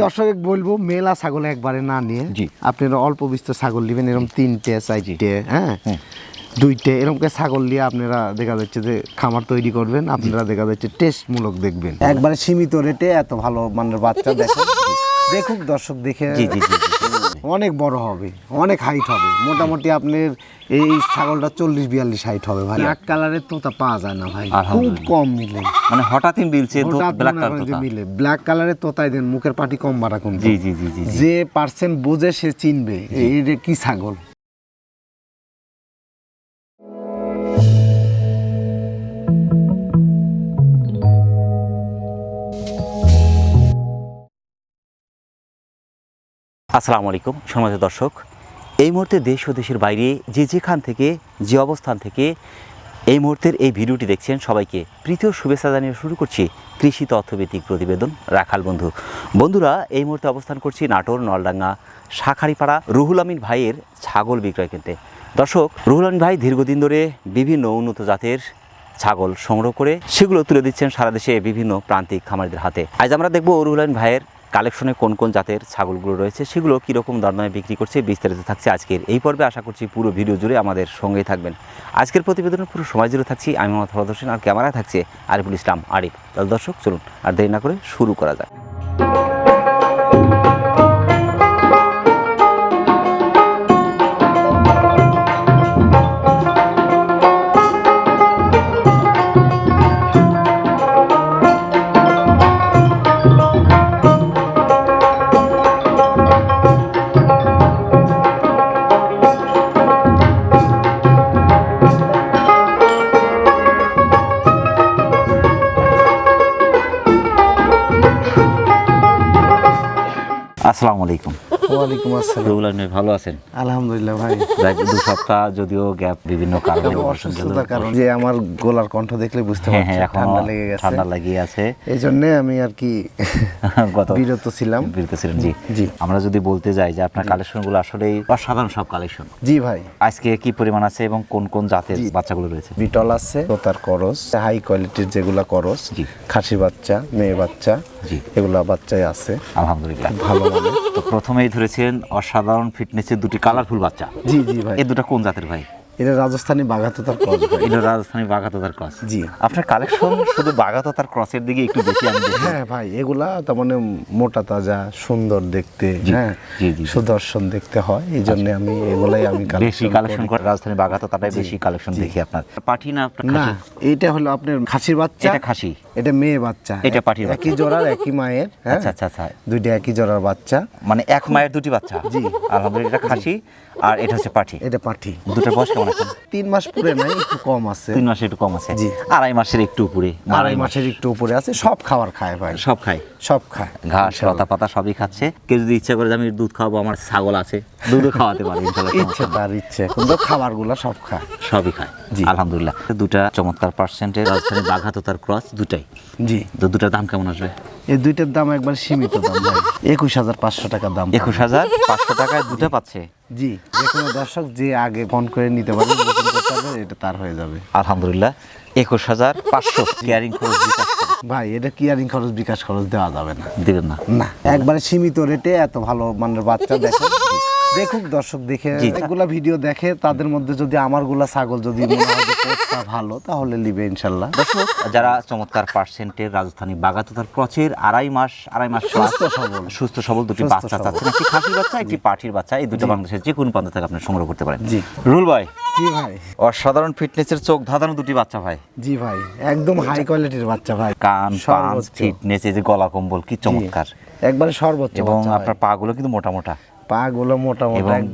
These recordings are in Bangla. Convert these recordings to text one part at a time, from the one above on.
দর্শক বলব মেলা ছাগল একবারে না নিয়ে। আপনারা অল্প বিস্তর ছাগল নেবেন এরকম তিনটে চারটে হ্যাঁ? দুইটে এরকম ছাগল নিয়ে আপনারা দেখা যাচ্ছে যে খামার তৈরি করবেন আপনারা দেখা যাচ্ছে টেস্টমূলক দেখবেন। একবারে সীমিত রেটে এত ভালো মানের বাচ্চা দেখেন। দেখুক দর্শক দেখে। জি জি জি। অনেক বড় হবে অনেক হাইট হবে। মোটামুটি আপনার এই ছাগলটা চল্লিশ বিয়াল্লিশ হাইট হবে ভাই ব্ল্যাক কালারের তোতা পাওয়া যায় না ভাই। খুব কম মিলে। মানে হঠাৎই মিলছে ব্ল্যাক মিলে। ব্ল্যাক কালারের তোতাই দেন মুখের পাটি কম বাড়া কম জি জি জি জি জি। যে পার্সেন্ট বোঝে সে চিনবে এই যে কি ছাগল। আসসালামু আলাইকুম সমাজ দর্শক। এই মুহূর্তে দেশ ও দেশের বাইরে যে যেখান থেকে, যে অবস্থান থেকে এই মুহূর্তের এই ভিডিওটি দেখছেন সবাইকে প্রীতীয় শুভেচ্ছা জানিয়ে শুরু করছি কৃষি তথ্যভিত্তিক প্রতিবেদন রাখাল বন্ধু। বন্ধুরা, এই মুহূর্তে অবস্থান করছি নাটোর নলডাঙ্গা শাখারিপাড়া রুহুল আমিন ভাইয়ের ছাগল বিক্রয় কেন্দ্রে। দর্শক, রুহুল আমিন ভাই দীর্ঘদিন ধরে বিভিন্ন উন্নত জাতের ছাগল সংগ্রহ করে সেগুলো তুলে দিচ্ছেন সারা দেশে বিভিন্ন প্রান্তিক খামারিদের হাতে। আজ আমরা দেখব রুহুল আমিন ভাইয়ের কালেকশনে কোন কোন জাতের ছাগলগুলো রয়েছে, সেগুলো কীরকম দরদামে বিক্রি করছে, বিস্তারিত থাকছে আজকের। এই পর্বে আশা করছি পুরো ভিডিও জুড়ে আমাদের সঙ্গেই থাকবেন। আজকের প্রতিবেদন পুরো সময় জুড়ে থাকছি। আমি মোহাম্মদ ফলদর্শন আর ক্যামেরায় থাকছে আরিফুল ইসলাম, আরিফ। তাহলে দর্শক, চলুন, আর দেরি না করে শুরু করা যাক। আসসালামু আলাইকুম। ওয়ালাইকুম আসসালাম। রুহুল আমিন ভালো আছেন? আলহামদুলিল্লাহ ভাই। দু সপ্তাহ যদিও গ্যাপ বিভিন্ন কারণে অসুস্থতার কারণ। যে আমার গলার কণ্ঠ দেখলে বুঝতে হ্যাঁ পারছি হ্যাঁ ঠান্ডা লেগে গেছে। ঠান্ডা লাগিয়ে আছে। এই জন্য আমি আর কি বিরত ছিলাম। বিরত ছিলেন জি। জি। আমরা যদি বলতে যাই যে আপনার কালেকশনগুলো আসলেই অসাধারণ সব কালেকশন। জি ভাই। আজকে কি পরিমাণ আছে এবং কোন কোন জাতের বাচ্চাগুলো রয়েছে? বিটল আছে তোতার করস হাই কোয়ালিটির যেগুলা করস জি। খাসি বাচ্চা মেয়ে বাচ্চা জি। এগুলা বাচ্চাই আছে। আলহামদুলিল্লাহ। ভালো মানে তো প্রথমেই ধরেছেন অসাধারণ ফিটনেসের দুটি কালারফুল বাচ্চা। জি জি ভাই। এই দুটো কোন জাতের ভাই? এটা রাজস্থানি বাঘাতোতার ক্রস এটা রাজস্থানী বাগাততার ক্রস জি। আপনার কালেকশন শুধু বাগাততার ক্রসের দিকে একটু বেশি আমি হ্যাঁ ভাই এগুলা তার মানে মোটা তাজা সুন্দর দেখতে হ্যাঁ জি, জি, জি। সুদর্শন দেখতে হয় এই জন্য আমি এগুলাই আমি বেশি কালেকশন করি। রাজধানী বাগাততাটাই বেশি কালেকশন দেখি আপনার। পাঠি না আপনার না এটা হলো আপনার খাসির বাচ্চা। এটা খাসি। এটা মেয়ে বাচ্চা। এটা পাঠির বাচ্চা। একই জোড়ার একই মায়ের হ্যাঁ? আচ্ছা আচ্ছা আচ্ছা। দুইটা একই জোড়ার বাচ্চা। মানে এক মায়ের দুটি বাচ্চা? জি। আলহামদুলিল্লাহ এটা খাসি আর এটা হচ্ছে পাঠি। এটা পাঠি। দুটো বয়স কেমন এখন তিন মাস পুরে নাই একটু কম আছে। তিন মাসের একটু কম আছে। জি। আড়াই মাসের একটু উপরে আড়াই মাসের একটু উপরে আছে সব খাবার খায় ভাই। সব খায়। সব খায় ঘাস লতা পাতা সবই খাচ্ছে। কেউ যদি ইচ্ছা করে আমি দুধ খাওয়াবো আমার ছাগল আছে দুধও খাওয়াতে পারি ইচ্ছে তার ইচ্ছে কিন্তু সব খায়। সবই খায় জি। আলহামদুলিল্লাহ। দুটা চমৎকার পার্সেন্টের রাজধানী বাঘাত তার ক্রস দুটাই। জি। তো দুটার দাম কেমন আসবে? এই দুইটার দাম একবার সীমিত দাম ভাই। একুশ হাজার পাঁচশো টাকা দাম। একুশ হাজার পাঁচশো টাকায় দুটো পাচ্ছে। জি যে কোনো দর্শক যে আগে ফোন করে নিতে পারবে বুকিং করতে পারবে এটা তার হয়ে যাবে। আলহামদুলিল্লাহ একুশ হাজার পাঁচশো কেয়ারিং খরচ বিকাশ ভাই এটা কেয়ারিং খরচ বিকাশ খরচ দেওয়া যাবে না। দিবেন না। না একবারে সীমিত রেটে এত ভালো মানের বাচ্চা দেখো দেখুক দর্শক দেখে। এগুলা ভিডিও দেখে তাদের মধ্যে যদি আমারগুলা ছাগল যদি ভালো তাহলে নিবে ইনশাল্লাহ। দর্শক যারা চমৎকার পার্সেন্টের রাজধানী বাগাততার ক্রচের আড়াই মাস আড়াই মাস সুস্থ সবল। সুস্থ সবল দুটি বাচ্চা। চাচ্ছেন। একটি খাসির বাচ্চা একটি পাঠির বাচ্চা এই দুটো বাংলাদেশের যে কোনো প্রান্ত থেকে আপনি সংগ্রহ করতে পারেন। জি। রুল ভাই। জি ভাই। অসাধারণ ফিটনেসের চোখ ধাঁধানো দুটি বাচ্চা ভাই। জি ভাই একদম হাই কোয়ালিটির বাচ্চা ভাই। কান পান ফিটনেস এই যে গলা কম্বল কি চমৎকার। একবারে সর্বোচ্চ এবং আপনার পা গুলো কিন্তু মোটা মোটা। পা গুলো মোটা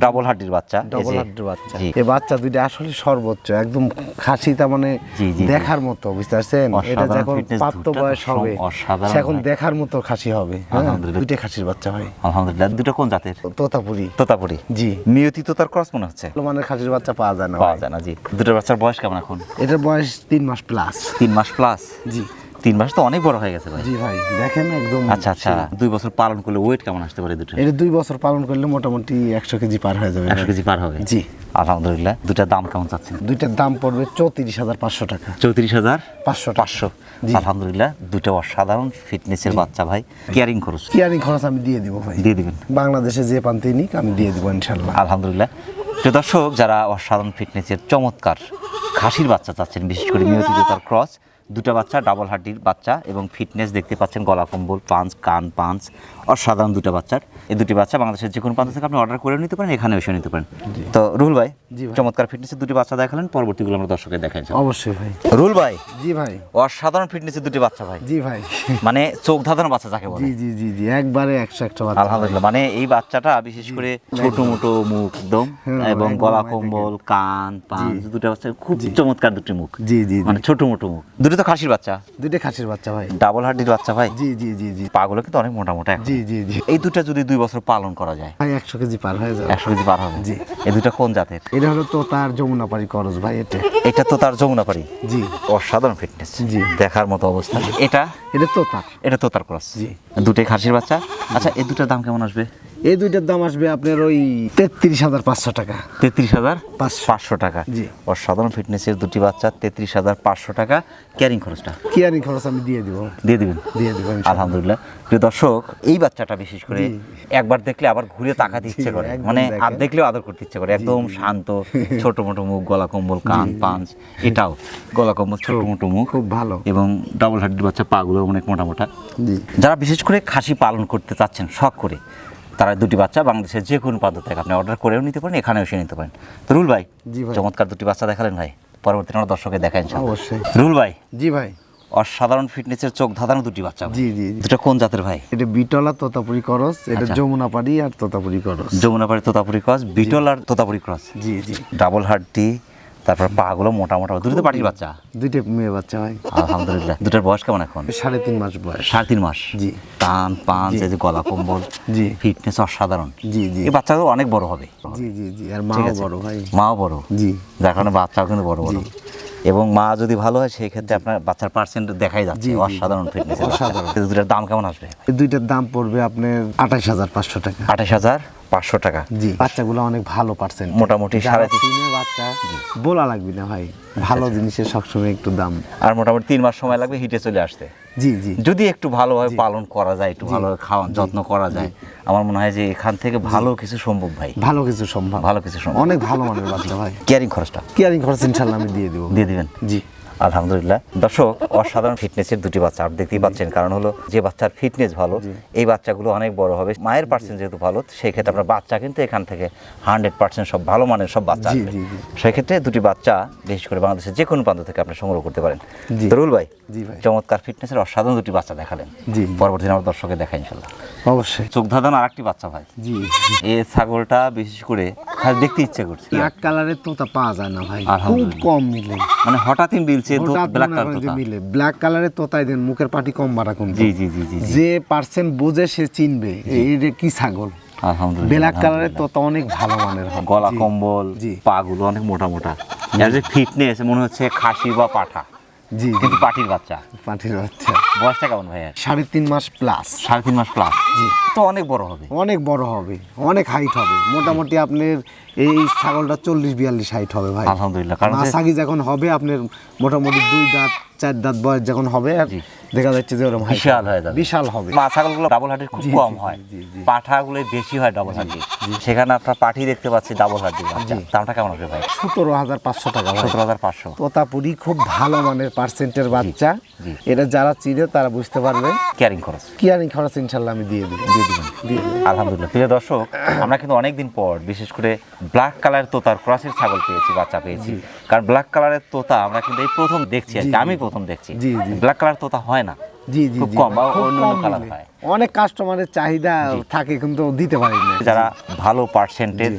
ডাবল হাড্ডির বাচ্চা ডবল হাড্ডির বাচ্চা। এই বাচ্চা দুইটা আসলে সর্বোচ্চ একদম খাসি তার মানে। দেখার মতো বুঝতে পারছেন এটা যখন প্রাপ্ত বয়স হবে এখন দেখার মতো খাসি হবে হ্যাঁ? দুইটা খাসির বাচ্চা ভাই আলহামদুলিল্লাহ। দুটো কোন জাতের? তোতাপুরি। তোতাপুরি। জি। নিয়তি তোতার ক্রস মনে হচ্ছে? মানের খাসির বাচ্চা পাওয়া যায় না পাওয়া যায় না জি। দুটো বাচ্চার বয়স কেমন এখন? এটার বয়স তিন মাস প্লাস তিন মাস প্লাস জি। তিন মাস তো অনেক বড় হয়ে গেছে ভাই। জি ভাই দেখেন একদম আচ্ছা আচ্ছা দুই বছর পালন করলে ওয়েট কেমন আসতে পারে দুটো এটা দুই বছর পালন করলে মোটামুটি একশো কেজি পার হয়ে যাবে একশো কেজি পার হবে? জি। আলহামদুলিল্লাহ দুটার দাম কেমন চাচ্ছেন? দুইটার দাম পড়বে চৌত্রিশ হাজার পাঁচশো টাকা। চৌত্রিশ হাজার পাঁচশো পাঁচশো। আলহামদুলিল্লাহ দুটো অসাধারণ ফিটনেসের বাচ্চা ভাই। কেয়ারিং খরচ। কিয়ারিং খরচ আমি দিয়ে দিব ভাই। দিয়ে দিবেন। বাংলাদেশে যে পান্তি নিক আমি দিয়ে দিব ইনশাল্লাহ আলহামদুলিল্লাহ। প্রিয় দর্শক যারা অসাধারণ ফিটনেসের চমৎকার খাসির বাচ্চা চাচ্ছেন বিশেষ করে নিয়মিত তার ক্রস দুটো বাচ্চা ডাবল হাড্ডির বাচ্চা এবং ফিটনেস দেখতে পাচ্ছেন গলা কম্বল পাঞ্চ কান পাঞ্চ অসাধারণ দুটো বাচ্চার। এই দুটি বাচ্চা বাংলাদেশের যে কোনো প্রান্ত থেকে আপনি অর্ডার করে নিতে পারেন এখানে এসে নিতে পারেন। তো রুল ভাই চমৎকার ফিটনেসের দুটি বাচ্চা দেখালেন পরবর্তীগুলো আমরা দর্শকের দেখাই অবশ্যই ভাই। রুল ভাই জি ভাই। অসাধারণ ফিটনেসের দুটি বাচ্চা ভাই। জি ভাই। মানে চোখ ধাঁধানো বাচ্চা যাকে বলে। জি জি জি জি একবারে একশো একটা বাচ্চা। আলহামদুলিল্লাহ মানে এই বাচ্চাটা বিশেষ করে ছোট মোটো মুখ একদম হ্যাঁ, এবং গলা কম্বল কান পান দুটো বাচ্চা খুব চমৎকার দুটি মুখ। জি জি। মানে ছোট মোটো মুখ। দুটো তো খাসির বাচ্চা। দুইটা খাসির বাচ্চা ভাই। ডাবল হাড্ডির বাচ্চা ভাই? জি জি জি জি। পাগুলো কিন্তু অনেক মোটা মোটা জি জি জি। এই দুটো যদি দুই বছর পালন করা যায়? ভাই একশো কেজি পার হয়ে যাবে। একশো কেজি পার হবে? জি। এই দুটো কোন জাতের? এটা হলো তো তার যমুনা পাড়ি করজ ভাই এটা। এটা তো তার যমুনা পারি জি। অসাধারণ ফিটনেস জি। দেখার মতো অবস্থা। এটা? এটা তো তার এটা তো তার ক্রস। জি। দুটোই খাসির বাচ্চা। আচ্ছা এই দুটোর দাম কেমন আসবে? এই দুইটার দাম আসবে আপনার ওই তেত্রিশ হাজার পাঁচশো টাকা। তেত্রিশ হাজার পাঁচশো। টাকা? জি। অসাধারণ ফিটনেসের দুটি বাচ্চা তেত্রিশ হাজার পাঁচশো টাকা। ক্যারিং খরচটা? কিয়ারিং খরচ আমি দিয়ে দিব। দিয়ে দিবেন? দিয়ে দিব আলহামদুলিল্লাহ। প্রিয় দর্শক এই বাচ্চাটা বিশেষ করে একবার দেখলে আবার ঘুরে তাকাতে ইচ্ছে করে। মানে। আর দেখলেও আদর করতে ইচ্ছে করে। একদম শান্ত ছোট মোটো মুখ গলা কম্বল কান পাঞ্চ এটাও গলা কম্বল ছোট মোটো মুখ খুব ভালো। এবং ডাবল হাড্ডির বাচ্চা পাগুলো অনেক মোটা মোটা। যারা বিশেষ করে খাসি পালন করতে চাচ্ছেন শখ করে তারা দুটি বাচ্চা বাংলাদেশের যে কোনো প্রান্ত থেকে আপনি অর্ডার করেও নিতে পারেন এখানেও এসে নিতে পারেন। তো রুল ভাই জি ভাই। চমৎকার দুটি বাচ্চা দেখালেন ভাই। পরবর্তী আমরা দর্শকে দেখাই অবশ্যই। রুল ভাই। জি ভাই। অসাধারণ ফিটনেসের চোখ ধাঁধানো দুটি বাচ্চা জি জি। দুটো কোন জাতের ভাই? এটা বিটলা তোতাপুরি করস এটা আচ্ছা। যমুনা পাড়ি আর তোতাপুরি করস। যমুনাপাড়ি তোতাপুরি ক্রস বিটল আর তোতাপুরি ক্রস। জি জি। ডাবল হাড্ডি তারপর পাগুলো মোটা মোটা দুটো পাটির বাচ্চা। দুইটা মেয়ে বাচ্চা ভাই। আলহামদুলিল্লাহ। দুটোর বয়স কেমন এখন? সাড়ে তিন মাস বয়স। সাড়ে তিন মাস। জি। টান পান এই যে গলা কম্বল জি। ফিটনেস অসাধারণ। জি জি। এই বাচ্চাগুলো অনেক বড় হবে। জি জি জি। আর মাও বড় ভাই। মাও বড়। জি। যার কারণে বাচ্চাও কিন্তু বড় বড়। এবং মা যদি ভালো হয় সেই ক্ষেত্রে আপনার বাচ্চার পার্সেন্ট দেখাই যাচ্ছে। অসাধারণ ফিটনেস অসাধারণ। দুটার দাম কেমন আসবে? এই দুইটার দাম পড়বে আপনার আঠাশ হাজার পাঁচশো টাকা। আঠাশ হাজার পাঁচশো টাকা। জি। বাচ্চাগুলো অনেক ভালো পার্সেন্ট মোটামুটি সাড়ে তিন বাচ্চা বলা লাগবে না ভাই। ভালো জিনিসের সবসময় একটু দাম। আর মোটামুটি তিন মাস সময় লাগবে হিটে চলে আসতে। জি জি। যদি একটু ভালোভাবে পালন করা যায় একটু ভালোভাবে খাওয়ান যত্ন করা যায় আমার মনে হয় যে এখান থেকে ভালো কিছু সম্ভব ভাই। ভালো কিছু সম্ভব। ভালো কিছু সম্ভব। অনেক ভালো মানের বাচ্চা ভাই। কেয়ারিং খরচটা। কেয়ারিং খরচ ইনশাল্লাহ আমি দিয়ে দেবো। দিয়ে দিবেন? জি। আলহামদুলিল্লাহ। দর্শক অসাধারণ ফিটনেসের দুটি বাচ্চা। আপনি দেখতেই পাচ্ছেন কারণ হলো যে বাচ্চার ফিটনেস ভালো এই বাচ্চাগুলো অনেক বড় হবে। মায়ের পার্সেন্ট যেহেতু ভালো সেই ক্ষেত্রে আপনার বাচ্চা কিন্তু এখান থেকে হান্ড্রেড পার্সেন্ট সব ভালো মানের সব বাচ্চা জি, আসবে। জি, জি। সেই ক্ষেত্রে দুটি বাচ্চা বিশেষ করে বাংলাদেশের যে কোনো প্রান্ত থেকে আপনি সংগ্রহ করতে পারেন। জি। তরুল ভাই জি ভাই। চমৎকার ফিটনেসের অসাধারণ দুটি বাচ্চা দেখালেন। জি। পরবর্তী আমার দর্শকে দেখাই ইনশাল্লাহ অবশ্যই। চোখ ধাঁধানো আর একটি বাচ্চা ভাই। জি। এ ছাগলটা বিশেষ করে দেখতে ইচ্ছে করছে। কালারের তোতা পাওয়া যায় না ভাই। খুব কম মিলে। মানে হঠাৎই মিলছে হঠাৎ ব্ল্যাক কালার তোতা। মিলে। ব্ল্যাক কালারের তোতাই দেন মুখের পাটি কম বাড়া কম জি জি জি জি। যে পার্সেন্ট বোঝে সে চিনবে। এই কি ছাগল? আলহামদুলিল্লাহ ব্ল্যাক কালারের। তোতা অনেক ভালো মানের হয়। গলা কম্বল জি। পাগুলো অনেক মোটা মোটা। এর যে ফিটনেস মনে হচ্ছে খাসি বা পাঠা। জি কিন্তু পাটির বাচ্চা। পাটির বাচ্চা। বয়সটা কেমন ভাই সাড়ে তিন মাস প্লাস সাড়ে তিন মাস প্লাস তো অনেক বড় হবে। অনেক বড় হবে। অনেক হাইট হবে। মোটামুটি আপনার এই ছাগলটা চল্লিশ বিয়াল্লিশ হাইট হবে ভাই। আলহামদুলিল্লাহ কারণ যখন হবে আপনার মোটামুটি দুই দাঁত চার দাঁত বয়স যখন হবে আর জি। দেখা যাচ্ছে যে ওরকম বিশাল। হয়ে যাবে বিশাল হবে। মা ছাগলগুলো ডাবল হার্টের খুব কম হয়। পাঠাগুলো বেশি হয় ডাবল হার্টের সেখানে আপনার পাঠি দেখতে পাচ্ছি ডাবল বাচ্চা। দামটা কেমন হবে ভাই? সতেরো হাজার পাঁচশো টাকা সতেরো হাজার পাঁচশো। তোতাপুরি খুব ভালো মানের পার্সেন্টের বাচ্চা। এটা যারা চিনে তারা বুঝতে পারবে। কেয়ারিং খরচ। কেয়ারিং খরচ ইনশাল্লাহ আমি দিয়ে দিই দিয়ে দিবেন। দিয়ে আলহামদুলিল্লাহ। প্রিয় দর্শক আমরা কিন্তু অনেকদিন পর বিশেষ করে ব্ল্যাক কালারের তোতার ক্রসের ছাগল পেয়েছি বাচ্চা পেয়েছি। কারণ ব্ল্যাক কালারের তোতা আমরা কিন্তু এই প্রথম দেখছি আর কি, আমি প্রথম দেখছি। ব্ল্যাক কালার তোতা হয় না। জি জি খুব কম বা কালার হয়। অনেক কাস্টমারের চাহিদা থাকে কিন্তু দিতে পারি না। যারা ভালো পার্সেন্টের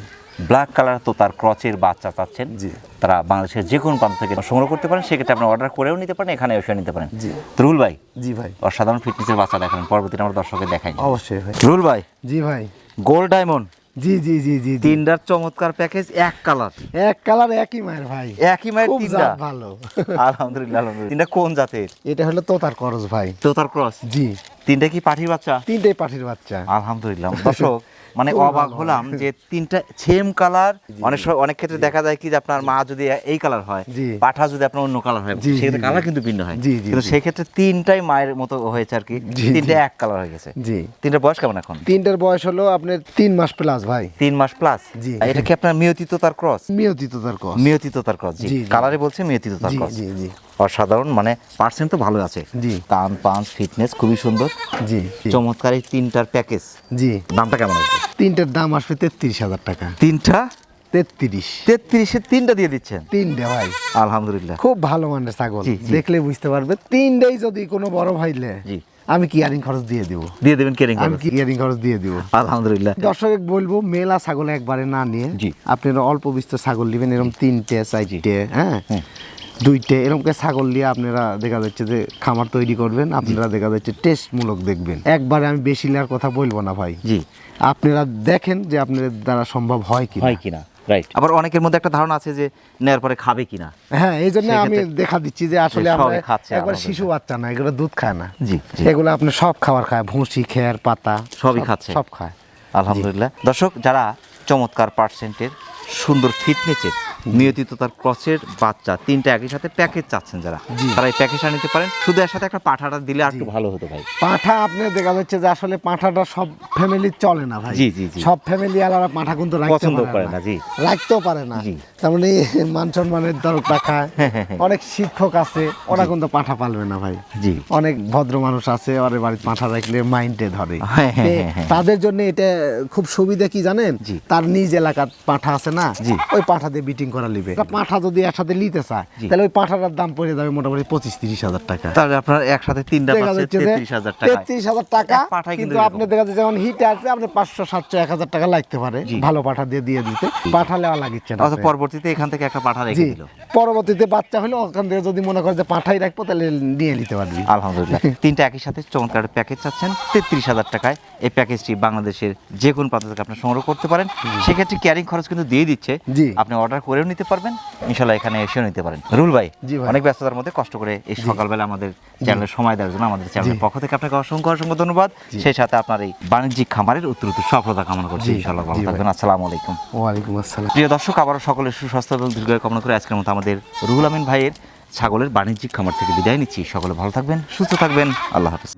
ব্ল্যাক কালার তো তার ক্রচের বাচ্চা চাচ্ছেন জি। তারা বাংলাদেশের যে কোনো প্রান্ত থেকে সংগ্রহ করতে পারেন সেক্ষেত্রে আপনি অর্ডার করেও নিতে পারেন এখানে এসে নিতে পারেন। জি। রুল ভাই জি ভাই। অসাধারণ ফিটনেসের বাচ্চা দেখান পরবর্তীতে আমরা দর্শকের দেখাই। অবশ্যই ভাই। রুল ভাই জি ভাই। গোল্ড ডায়মন্ড জি জি জি জি তিনটার চমৎকার প্যাকেজ এক কালার এক কালার একই মায়ের ভাই। একই মায়ের তিনটা। ভালো। আলহামদুলিল্লাহ আলহামদুলিল্লাহ। তিনটা কোন জাতের? এটা হলো তোতার ক্রস ভাই। তোতার ক্রস? জি। তিনটা কি পাঠির বাচ্চা? তিনটাই পাঠির বাচ্চা। আলহামদুলিল্লাহ। দর্শক মানে অবাক হলাম যে তিনটা সেম কালার অনেক সময় অনেক ক্ষেত্রে দেখা যায় কি যে আপনার মা যদি এই কালার হয় পাঠা যদি আপনার অন্য কালার হয় সেক্ষেত্রে কালার কিন্তু ভিন্ন হয়। কিন্তু জি। সেই ক্ষেত্রে তিনটাই মায়ের মতো হয়েছে আর কি। তিনটা এক কালার হয়ে গেছে। জি। তিনটার বয়স কেমন এখন? তিনটের বয়স হলো আপনার তিন মাস প্লাস ভাই। তিন মাস প্লাস জি। এটা কি আপনার মিয়তিত তার ক্রস মিয়তি তোতার করজ মিয়তিত তার ক্রস জি। জি, জি। কালারে বলছে মিয়তিত তার ক্রস জি জি। অসাধারণ মানে পার্সেন্ট তো ভালো আছে। জি। কান পাঁচ ফিটনেস খুবই সুন্দর। জি চমৎকার এই তিনটার প্যাকেজ জি। দামটা কেমন আসবে তিনটের দাম আসবে তেত্রিশ হাজার টাকা। তিনটা? তেত্রিশ। তেত্রিশে তিনটা দিয়ে দিচ্ছেন? তিনটে ভাই। আলহামদুলিল্লাহ। খুব ভালো মানের ছাগল। জি, জি। দেখলে বুঝতে পারবে তিনটেই যদি কোনো বড় ভাইলে জি। আমি কিয়ারিং খরচ দিয়ে দিব? দিয়ে দেবেন আমি কিয়ারিং খরচ দিয়ে দিব? আলহামদুলিল্লাহ। দর্শক বলব মেলা ছাগল একবারে না নিয়ে জি। আপনারা অল্প বিস্তর ছাগল নেবেন এরকম তিনটে চারটে হ্যাঁ? দুইটে এরকমকে ছাগল নিয়ে আপনারা দেখা যাচ্ছে যে খামার তৈরি করবেন আপনারা দেখা যাচ্ছে টেস্টমূলক দেখবেন। একবারে আমি বেশি নেওয়ার কথা বলব না ভাই। জি। আপনারা দেখেন যে আপনাদের দ্বারা সম্ভব হয় কি হয় কিনা রাইট আবার অনেকের মধ্যে একটা ধারণা আছে যে নেওয়ার পরে খাবে কিনা। হ্যাঁ এই জন্য আমি দেখা দিচ্ছি যে আসলে একবার শিশু বাচ্চা না এগুলো দুধ খায় না। জি, জি। এগুলো আপনি সব খাবার খায় ভুসি খেয়ার পাতা সবই খাচ্ছে। সব খায়। আলহামদুলিল্লাহ। দর্শক যারা চমৎকার পার্সেন্টের সুন্দর ফিটনেসের নিয়তিত তার ক্রসের বাচ্চা তিনটা একই সাথে প্যাকেজ চাচ্ছেন যারা। তারা এই প্যাকেজটা নিতে পারেন। শুধু এর সাথে একটা পাঠাটা দিলে আর একটু ভালো হতো ভাই। পাঠা আপনি দেখা যাচ্ছে যে আসলে পাঠাটা সব ফ্যামিলি চলে না ভাই। জি, জি, জি। সব ফ্যামিলি আলাদা পাঠা কিন্তু পছন্দ করে না জি। রাখতেও পারে না। তার মানে মান সম্মানের দরকার রাখায় হ্যাঁ, অনেক শিক্ষক আছে ওরা কিন্তু পাঠা পালবে না ভাই। জি। অনেক ভদ্র মানুষ আছে ওর বাড়িতে পাঠা রাখলে মাইন্ডে ধরে। হ্যাঁ, হ্যাঁ, হ্যাঁ, হ্যাঁ। তাদের জন্য এটা খুব সুবিধা কি জানেন। তার নিজ এলাকার পাঠা আছে না? জি। ওই পাঠা দিয়ে বিটিং করা লিবে পাঠা যদি একসাথে নিতে চায় তাহলে ওই পাঠাটার দাম পড়ে যাবে মোটামুটি পঁচিশ তিরিশ হাজার টাকা। তাহলে আপনার একসাথে তিনটা তেত্রিশ হাজার টাকা। তেত্রিশ হাজার টাকা পাঠায় কিন্তু আপনি দেখা যাচ্ছে যেমন হিট আপনি পাঁচশো সাতশো এক হাজার টাকা লাগতে পারে। ভালো পাঠা দিয়ে দিয়ে দিতে। পাঠা লেওয়া লাগিচ্ছে না পরবর্তীতে এখান থেকে একটা পাঠা রেখে দিল। পরবর্তীতে বাচ্চা হলে ওখান থেকে যদি মনে করে যে পাঠাই রাখব তাহলে নিয়ে নিতে পারবি। আলহামদুলিল্লাহ। তিনটা একই সাথে চমৎকার প্যাকেজ চাচ্ছেন। তেত্রিশ হাজার টাকায় এই প্যাকেজটি বাংলাদেশের যে কোনো প্রান্ত থেকে আপনি সংগ্রহ করতে পারেন। সেক্ষেত্রে ক্যারিং খরচ কিন্তু দিয়ে দিচ্ছে। আপনি অর্ডার করেও নিতে পারবেন ইনশাল্লাহ এখানে এসেও নিতে পারেন। রুল ভাই অনেক ব্যস্ততার মধ্যে কষ্ট করে এই সকালবেলা আমাদের চ্যানেলের সময় দেওয়ার জন্য আমাদের চ্যানেলের পক্ষ থেকে আপনাকে অসংখ্য অসংখ্য ধন্যবাদ। সেই সাথে আপনার এই বাণিজ্যিক খামারের উত্তর উত্তর সফলতা কামনা করছি ইনশাল্লাহ ভালো থাকবেন। আসসালামু আলাইকুম। ওয়ালাইকুম আসসালাম। প্রিয় দর্শক আবারও সকলের সুস্বাস্থ্য এবং দীর্ঘ কামনা করে আজকের মতো আমাদের রুহুল আমিন ভাইয়ের ছাগলের বাণিজ্যিক খামার থেকে বিদায় নিচ্ছি। সকলে ভালো থাকবেন সুস্থ থাকবেন। আল্লাহ হাফিজ।